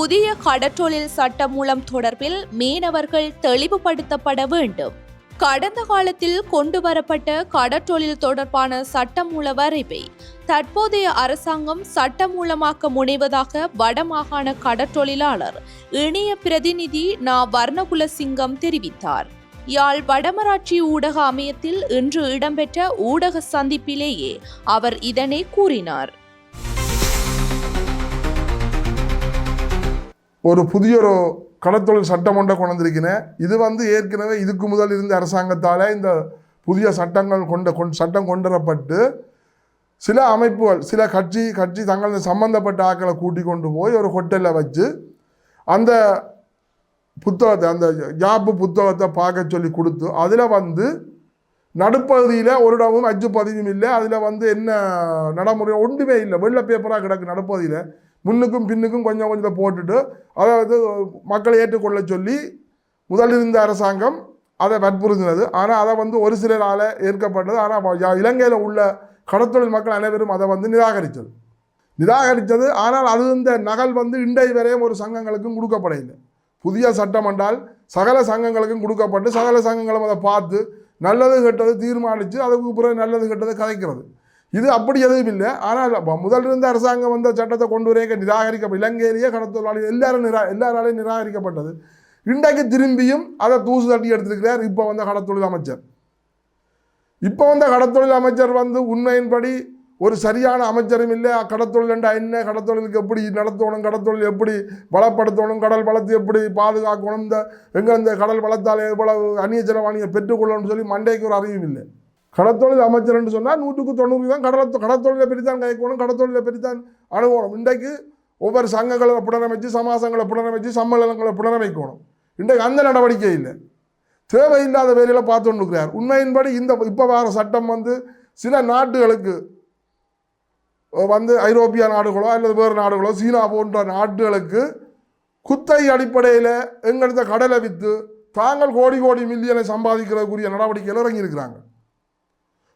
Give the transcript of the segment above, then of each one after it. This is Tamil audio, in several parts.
புதிய கடற்றொழில் சட்டமூலம் தொடர்பில் மீனவர்கள் தெளிவுபடுத்தப்பட வேண்டும். கடந்த காலத்தில் கொண்டு வரப்பட்ட கடற்றொழில் தொடர்பான சட்டமூல வரைவை தற்போதைய அரசாங்கம் சட்டமூலமாக்க முனைவதாக வடமாகாண கடற்றொழிலாளர் இணைய பிரதிநிதி நா. வர்ணகுலசிங்கம் தெரிவித்தார். யாழ் வடமராட்சி ஊடக அமையத்தில் இன்று இடம்பெற்ற ஊடக சந்திப்பிலேயே அவர் இதனை கூறினார். ஒரு புதிய ஒரு கடத்தொழில் சட்டம் ஒன்றை கொண்டு வந்திருக்கிறேன். இது வந்து ஏற்கனவே இதுக்கு முதல் இருந்த அரசாங்கத்தால் இந்த புதிய சட்டங்கள் கொண்ட கொண் சட்டம் கொண்டு வரப்பட்டு சில அமைப்புகள் சில கட்சி கட்சி தங்களது சம்பந்தப்பட்ட ஆக்களை கூட்டி கொண்டு போய் ஒரு ஹோட்டலில் வச்சு அந்த புத்தகத்தை அந்த ஜாப்பு புத்தகத்தை பார்க்க சொல்லி கொடுத்து அதில் வந்து நடுப்பகுதியில் ஒரு இடமும் அச்சு பதிவும் இல்லை. அதில் வந்து என்ன நடைமுறை ஒன்றுமே இல்லை. வெள்ள பேப்பராக கிடக்கு நடுப்பகுதியில். முன்னுக்கும் பின்னுக்கும் கொஞ்சம் கொஞ்சம் போட்டுட்டு அதாவது மக்களை ஏற்றுக்கொள்ள சொல்லி முதல் இருந்த அரசாங்கம் அதை வற்புறுத்தினது. ஆனால் அதை வந்து ஒரு சிலரால் ஏற்கப்பட்டது. ஆனால் இலங்கையில் உள்ள கடத்தொழில் மக்கள் அனைவரும் அதை வந்து நிராகரித்தது. நிராகரித்தது. ஆனால் அது இந்த நகல் வந்து இண்டை வரையும் ஒரு சங்கங்களுக்கும் கொடுக்கப்படையில்லை புதிய சட்டம் என்றால் சகல சங்கங்களுக்கும் கொடுக்கப்பட்டு சகல சங்கங்களும் அதை பார்த்து நல்லது கெட்டது தீர்மானித்து அதுக்கு பிறகு நல்லது கெட்டது கதைக்கிறது. இது அப்படி எதுவும் இல்லை. ஆனால் முதல் இருந்த அரசாங்கம் வந்த சட்டத்தை கொண்டு வரைய நிராகரிக்க இலங்கையிலேயே கடத்தொழிலாளி எல்லாரும் நிரா எல்லாராலையும் நிராகரிக்கப்பட்டது. இன்றைக்கு திரும்பியும் அதை தூசு தட்டி எடுத்திருக்கிறார் இப்போ வந்த கடத்தொழில் அமைச்சர். இப்போ வந்த கடத்தொழில் அமைச்சர் வந்து உண்மையின்படி ஒரு சரியான அமைச்சரும் இல்லை. கடத்தொழில் என்றால் என்ன? கடத்தொழிலுக்கு எப்படி நடத்தணும்? கடத்தொழில் எப்படி பலப்படுத்தணும் கடல் வளத்தை எப்படி பாதுகாக்கணும்? இந்த எங்கே இந்த கடல் வளத்தால் எவ்வளவு அந்நிய செலவாணியை பெற்றுக்கொள்ளணும்னு சொல்லி மண்டைக்கு ஒரு அறிவும் இல்லை. கடத்தொழில் அமைச்சர்னு சொன்னால் நூற்றுக்கு தொண்ணூறு தான் கடல கடத்தொழிலை பிரித்தான் தான் கடத்தொழிலை பற்றி தான் அணுகணும் இன்றைக்கு ஒவ்வொரு சங்கங்களை புனரமைச்சு சமாசங்களை புனரமைச்சு சம்மேளனங்களை புனரமைக்கணும். இன்றைக்கு அந்த நடவடிக்கை இல்லை. தேவையில்லாத வேலையில் பார்த்து கொண்டிருக்கிறார் உண்மையின்படி இந்த இப்போ வர சட்டம் வந்து சில நாட்டுகளுக்கு வந்து ஐரோப்பிய நாடுகளோ அல்லது வேறு நாடுகளோ சீனா போன்ற நாடுகளுக்கு குத்தை அடிப்படையில் எங்கெடுத்த கடலை விற்று தாங்கள் கோடி கோடி மில்லியனை சம்பாதிக்கிறதுக்குரிய நடவடிக்கையில் இறங்கியிருக்கிறாங்க.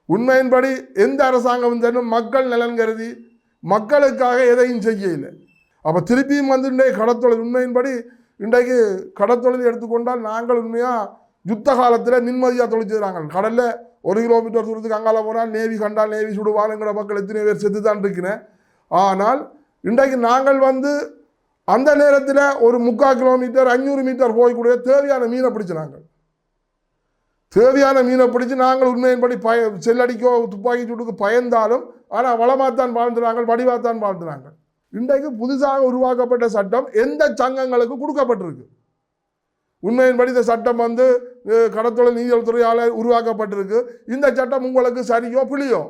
உண்மையின்படி எந்த அரசாங்கம் இருந்தாலும் மக்கள் நலன் கருதி மக்களுக்காக எதையும் செய்யலை அப்போ திருப்பியும் வந்து இன்றைக்கு கடத்தொழில் உண்மையின்படி இன்றைக்கு கடத்தொழில் எடுத்துக்கொண்டால் நாங்கள் உண்மையாக யுத்த காலத்தில் நிம்மதியாக தொழில் செய்கிறாங்க கடலில் ஒரு கிலோமீட்டர் தூரத்துக்கு அங்கால போனால் நேவி கண்டால் நேவி சுடுவாளுங்கிற மக்கள் எத்தனை பேர் செத்து தான் இருக்கிறேன் ஆனால் இன்றைக்கு நாங்கள் வந்து அந்த நேரத்தில் ஒரு முக்கால் கிலோமீட்டர் அஞ்சூறு மீட்டர் போய்க்கூடிய தேவையான மீனை பிடிச்சினாங்க தேவையான மீனை பிடிச்சி நாங்கள் உண்மையின்படி பய செல்லடிக்கோ துப்பாக்கி சூட்டுக்கு பயந்தாலும் ஆனால் வளமாகத்தான் வாழ்ந்துறாங்க வடிவாகத்தான் வாழ்ந்துறாங்க. இன்றைக்கு புதுசாக உருவாக்கப்பட்ட சட்டம் எந்த சங்கங்களுக்கு கொடுக்கப்பட்டிருக்கு? உண்மையின்படி இந்த சட்டம் வந்து கடத்தொழில் நீதித்துறையால் உருவாக்கப்பட்டிருக்கு. இந்த சட்டம் உங்களுக்கு சரியோ பிழியோ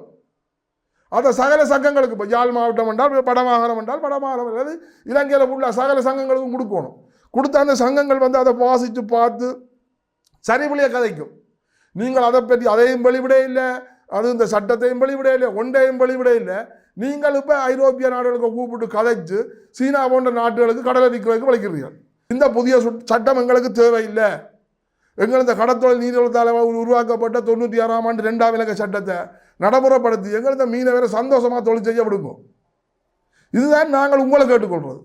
அதை சகல சங்கங்களுக்கு இப்போ யாழ் மாவட்டம் என்றால் வடமாகாணம் என்றால் வடமாகாணம் அல்லது இலங்கையில் உள்ள சகல சங்கங்களுக்கும் கொடுக்கணும். கொடுத்த அந்த சங்கங்கள் வந்து அதை வாசித்து பார்த்து சரிபுளிய கதைக்கும். நீங்கள் அதை பற்றி அதையும் வெளிவிட இல்லை. அது இந்த சட்டத்தையும் வெளிவிட இல்லை ஒன்றையும் வெளிவிட இல்லை. நீங்கள் இப்போ ஐரோப்பிய நாடுகளுக்கு கூப்பிட்டு கதைச்சு சீனா போன்ற நாடுகளுக்கு கடலை விற்கிறதுக்கு வலிக்கிறீர்கள். இந்த புதிய சுட்- சட்டம் எங்களுக்கு தேவையில்லை. எங்கள் இந்த கடத்தொழில் நீதிவளத்தால் உருவாக்கப்பட்ட தொண்ணூற்றி ஆறாம் ஆண்டு ரெண்டாம் இலக்க சட்டத்தை நடைமுறைப்படுத்தி எங்கள் இந்த மீனவரை சந்தோஷமாக தொழில் செய்ய விடுங்க. இதுதான் நாங்கள் உங்களை கேட்டுக்கொள்வது